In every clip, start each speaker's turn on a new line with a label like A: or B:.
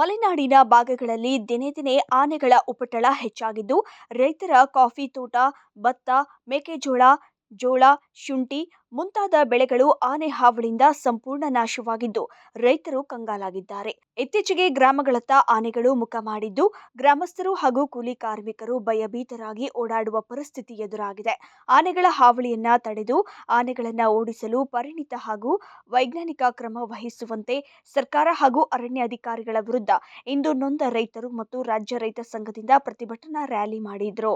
A: ಮಲೆನಾಡಿನ ಭಾಗಗಳಲ್ಲಿ ದಿನೇ ದಿನೇ ಆನೆಗಳ ಉಪಟಳ ಹೆಚ್ಚಾಗಿದ್ದು ರೈತರ ಕಾಫಿ ತೋಟ ಭತ್ತ ಮೆಕ್ಕೆಜೋಳ ಜೋಳ, ಶುಂಠಿ ಮುಂತಾದ ಬೆಳೆಗಳು ಆನೆ ಹಾವಳಿಯಿಂದ ಸಂಪೂರ್ಣ ನಾಶವಾಗಿದ್ದು ರೈತರು ಕಂಗಾಲಾಗಿದ್ದಾರೆ. ಇತ್ತೀಚೆಗೆ ಗ್ರಾಮಗಳತ್ತ ಆನೆಗಳು ಮುಖ ಮಾಡಿದ್ದು ಗ್ರಾಮಸ್ಥರು ಹಾಗೂ ಕೂಲಿ ಕಾರ್ಮಿಕರು ಭಯಭೀತರಾಗಿ ಓಡಾಡುವ ಪರಿಸ್ಥಿತಿ ಎದುರಾಗಿದೆ. ಆನೆಗಳ ಹಾವಳಿಯನ್ನ ತಡೆದು ಆನೆಗಳನ್ನ ಓಡಿಸಲು ಪರಿಣಿತ ಹಾಗೂ ವೈಜ್ಞಾನಿಕ ಕ್ರಮ ವಹಿಸುವಂತೆ ಸರ್ಕಾರ ಹಾಗೂ ಅರಣ್ಯ ಅಧಿಕಾರಿಗಳ ವಿರುದ್ಧ ಇಂದು ನೊಂದ ರೈತರು ಮತ್ತು ರಾಜ್ಯ ರೈತ ಸಂಘದಿಂದ ಪ್ರತಿಭಟನಾ ರ್ಯಾಲಿ ಮಾಡಿದ್ರು.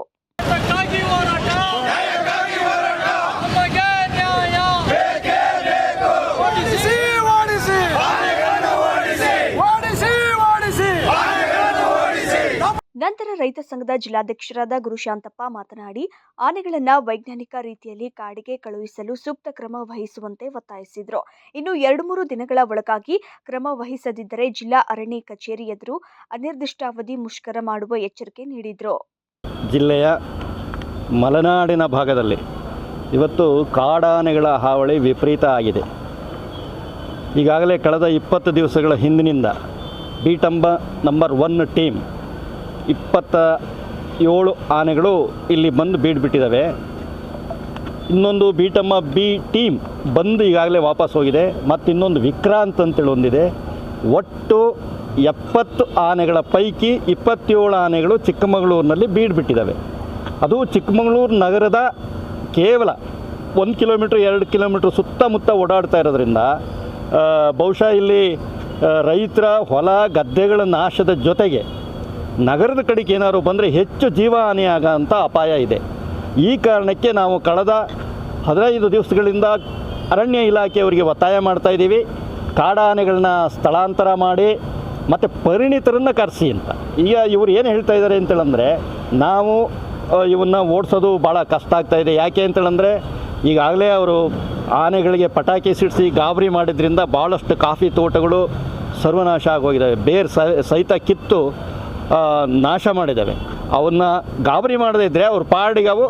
A: ನಂತರ ರೈತ ಸಂಘದ ಜಿಲ್ಲಾಧ್ಯಕ್ಷರಾದ ಗುರುಶಾಂತಪ್ಪ ಮಾತನಾಡಿ ಆನೆಗಳನ್ನ ವೈಜ್ಞಾನಿಕ ರೀತಿಯಲ್ಲಿ ಕಾಡಿಗೆ ಕಳುಹಿಸಲು ಸೂಕ್ತ ಕ್ರಮ ವಹಿಸುವಂತೆ ಒತ್ತಾಯಿಸಿದರು. ಇನ್ನು ಎರಡು ಮೂರು ದಿನಗಳ ಒಳಗಾಗಿ ಕ್ರಮ ವಹಿಸದಿದ್ದರೆ ಜಿಲ್ಲಾ ಅರಣ್ಯ ಕಚೇರಿ ಎದುರು ಅನಿರ್ದಿಷ್ಟಾವಧಿ ಮುಷ್ಕರ ಮಾಡುವ ಎಚ್ಚರಿಕೆ ನೀಡಿದರು.
B: ಜಿಲ್ಲೆಯ ಮಲೆನಾಡಿನ ಭಾಗದಲ್ಲಿ. ಇವತ್ತು ಕಾಡಾನೆಗಳ ಹಾವಳಿ ವಿಪರೀತ ಆಗಿದೆ. ಈಗಾಗಲೇ ಕಳೆದ ಇಪ್ಪತ್ತು ದಿವಸಗಳ ಹಿಂದಿನಿಂದ ಬೀಟಂಬ ನಂಬರ್ ಒನ್ ಟೀಮ್ ಇಪ್ಪತ್ತ ಏಳು ಆನೆಗಳು ಇಲ್ಲಿ ಬಂದು ಬೀಡ್ಬಿಟ್ಟಿದ್ದಾವೆ. ಇನ್ನೊಂದು ಬೀಟಮ್ಮ ಬಿ ಟೀಮ್ ಬಂದು ಈಗಾಗಲೇ ವಾಪಸ್ ಹೋಗಿದೆ. ಮತ್ತು ಇನ್ನೊಂದು ವಿಕ್ರಾಂತ್ ಅಂತೇಳಿ ಒಂದಿದೆ. ಒಟ್ಟು ಎಪ್ಪತ್ತು ಆನೆಗಳ ಪೈಕಿ ಇಪ್ಪತ್ತೇಳು ಆನೆಗಳು ಚಿಕ್ಕಮಗಳೂರಿನಲ್ಲಿ ಬೀಡ್ಬಿಟ್ಟಿದ್ದಾವೆ. ಅದು ಚಿಕ್ಕಮಗಳೂರು ನಗರದ ಕೇವಲ ಒಂದು ಕಿಲೋಮೀಟ್ರ್, ಎರಡು ಕಿಲೋಮೀಟ್ರ್ ಸುತ್ತಮುತ್ತ ಓಡಾಡ್ತಾ ಇರೋದ್ರಿಂದ ಬಹುಶಃ ಇಲ್ಲಿ ರೈತರ ಹೊಲ ಗದ್ದೆಗಳ ನಾಶದ ಜೊತೆಗೆ ನಗರದ ಕಡೆಗೆ ಏನಾದ್ರು ಬಂದರೆ ಹೆಚ್ಚು ಜೀವಹಾನಿ ಅಪಾಯ ಇದೆ. ಈ ಕಾರಣಕ್ಕೆ ನಾವು ಕಳೆದ ಹದಿನೈದು ದಿವಸಗಳಿಂದ ಅರಣ್ಯ ಇಲಾಖೆಯವರಿಗೆ ಒತ್ತಾಯ ಮಾಡ್ತಾ ಇದ್ದೀವಿ. ಕಾಡಾನೆಗಳನ್ನ ಸ್ಥಳಾಂತರ ಮಾಡಿ, ಮತ್ತು ಪರಿಣಿತರನ್ನು ಕರೆಸಿ ಅಂತ. ಈಗ ಇವರು ಏನು ಹೇಳ್ತಾ ಇದ್ದಾರೆ ಅಂತೇಳಂದರೆ, ನಾವು ಇವನ್ನ ಓಡಿಸೋದು ಭಾಳ ಕಷ್ಟ ಆಗ್ತಾ ಇದೆ. ಯಾಕೆ ಅಂತೇಳಂದ್ರೆ, ಈಗಾಗಲೇ ಅವರು ಆನೆಗಳಿಗೆ ಪಟಾಕಿ ಸಿಡಿಸಿ ಗಾಬರಿ ಮಾಡಿದ್ರಿಂದ ಭಾಳಷ್ಟು ಕಾಫಿ ತೋಟಗಳು ಸರ್ವನಾಶ ಆಗೋಗಿದ್ದಾವೆ. ಬೇರ್ ಸಹಿತ ಕಿತ್ತು ನಾಶ ಮಾಡಿದ್ದಾವೆ. ಅವನ್ನ ಗಾಬರಿ ಮಾಡದೇ ಇದ್ದರೆ ಅವ್ರ ಪಾಡಿಗೆ ಅವು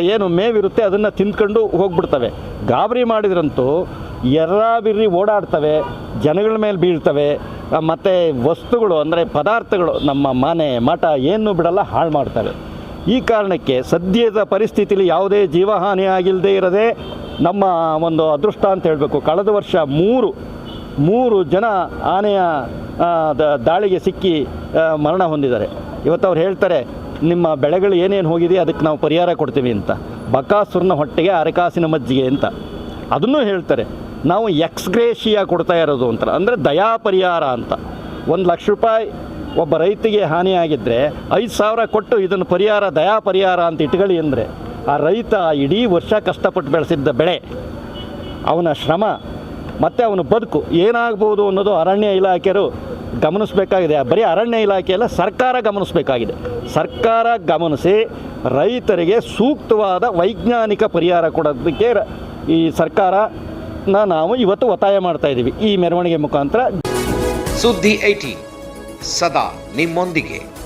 B: ಏನು ಮೇವಿರುತ್ತೆ ಅದನ್ನು ತಿಂದ್ಕೊಂಡು ಹೋಗ್ಬಿಡ್ತವೆ. ಗಾಬರಿ ಮಾಡಿದ್ರಂತೂ ಎರ್ರಾಬಿರ್ರಿ ಓಡಾಡ್ತವೆ, ಜನಗಳ ಮೇಲೆ ಬೀಳ್ತವೆ. ಮತ್ತು ವಸ್ತುಗಳು ಅಂದರೆ ಪದಾರ್ಥಗಳು ನಮ್ಮ ಮನೆ ಮಠ ಏನು ಬಿಡಲ್ಲ ಹಾಳು ಮಾಡ್ತವೆ. ಈ ಕಾರಣಕ್ಕೆ ಸದ್ಯದ ಪರಿಸ್ಥಿತಿಲಿ ಯಾವುದೇ ಜೀವಹಾನಿ ಆಗಿಲ್ಲದೆ ಇರದೆ ನಮ್ಮ ಒಂದು ಅದೃಷ್ಟ ಅಂತ ಹೇಳಬೇಕು. ಕಳೆದ ವರ್ಷ ಮೂರು ಮೂರು ಜನ ಆನೆಯ ದಾಳಿಗೆ ಸಿಕ್ಕಿ ಮರಣ ಹೊಂದಿದ್ದಾರೆ. ಇವತ್ತು ಅವ್ರು ಹೇಳ್ತಾರೆ, ನಿಮ್ಮ ಬೆಳೆಗಳು ಏನೇನು ಹೋಗಿದೆ ಅದಕ್ಕೆ ನಾವು ಪರಿಹಾರ ಕೊಡ್ತೀವಿ ಅಂತ. ಬಕಾಸುರನ ಹೊಟ್ಟೆಗೆ ಅರಕಾಸಿನ ಮಜ್ಜಿಗೆ ಅಂತ. ಅದನ್ನೂ ಹೇಳ್ತಾರೆ. ನಾವು ಎಕ್ಸ್ಗ್ರೇಷಿಯಾ ಕೊಡ್ತಾ ಇರೋದು ಅಂತ. ಅಂದರೆ ದಯಾ ಪರಿಹಾರ ಅಂತ. ಒಂದು ಲಕ್ಷ ರೂಪಾಯಿ ಒಬ್ಬ ರೈತಿಗೆ ಹಾನಿಯಾಗಿದ್ದರೆ ಐದು ಸಾವಿರ ಕೊಟ್ಟು ಇದನ್ನು ಪರಿಹಾರ, ದಯಾ ಪರಿಹಾರ ಅಂತ ಇಟ್ಕೊಳ್ಳಿ ಅಂದರೆ ಆ ರೈತ ಇಡೀ ವರ್ಷ ಕಷ್ಟಪಟ್ಟು ಬೆಳೆಸಿದ್ದ ಬೆಳೆ, ಅವನ ಶ್ರಮ, ಮತ್ತು ಅವನ ಬದುಕು ಏನಾಗ್ಬೋದು ಅನ್ನೋದು ಅರಣ್ಯ ಇಲಾಖೆಯರು ಗಮನಿಸಬೇಕಾಗಿದೆ. ಬರೀ ಅರಣ್ಯ ಇಲಾಖೆಯಲ್ಲ ಸರ್ಕಾರ ಗಮನಿಸಬೇಕಾಗಿದೆ. ಸರ್ಕಾರ ಗಮನಿಸಿ ರೈತರಿಗೆ ಸೂಕ್ತವಾದ ವೈಜ್ಞಾನಿಕ ಪರಿಹಾರ ಕೊಡೋದಕ್ಕೆ ಈ ಸರ್ಕಾರನ ನಾವು ಇವತ್ತು ಒತ್ತಾಯ ಮಾಡ್ತಾ ಇದ್ದೀವಿ. ಈ ಮೆರವಣಿಗೆ ಮುಖಾಂತರ.
C: ಸುದ್ದಿ ಐಟಿ. ಸದಾ ನಿಮ್ಮೊಂದಿಗೆ.